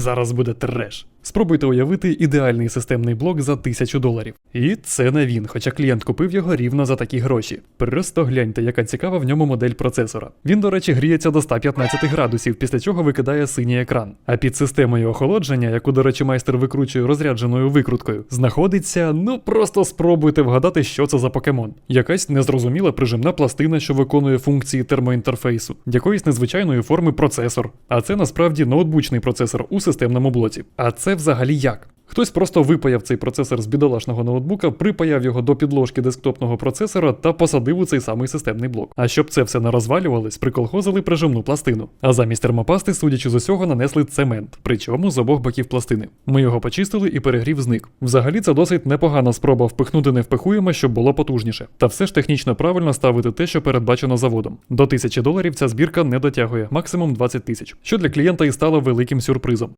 Зараз буде треш. Спробуйте уявити ідеальний системний блок за 1000 доларів. І це не він, хоча клієнт купив його рівно за такі гроші. Просто гляньте, яка цікава в ньому модель процесора. Він, до речі, гріється до 115 градусів, після чого викидає синій екран. А під системою охолодження, яку, до речі, майстер викручує розрядженою викруткою, знаходиться, ну просто спробуйте вгадати, що це за покемон. Якась незрозуміла прижимна пластина, що виконує функції термоінтерфейсу, якоїсь незвичайної форми процесор. А це насправді ноутбучний процесор у системному блоці. А це взагалі як? Хтось просто випаяв цей процесор з бідолашного ноутбука, припаяв його до підложки десктопного процесора та посадив у цей самий системний блок. А щоб це все не розвалювалось, приколхозили прижимну пластину. А замість термопасти, судячи з усього, нанесли цемент, причому з обох боків пластини. Ми його почистили і перегрів зник. Взагалі це досить непогана спроба впихнути невпихуємо, щоб було потужніше. Та все ж технічно правильно ставити те, що передбачено заводом. До 1000 доларів ця збірка не дотягує, максимум 20 тисяч, що для клієнта і стало великим сюрпризом.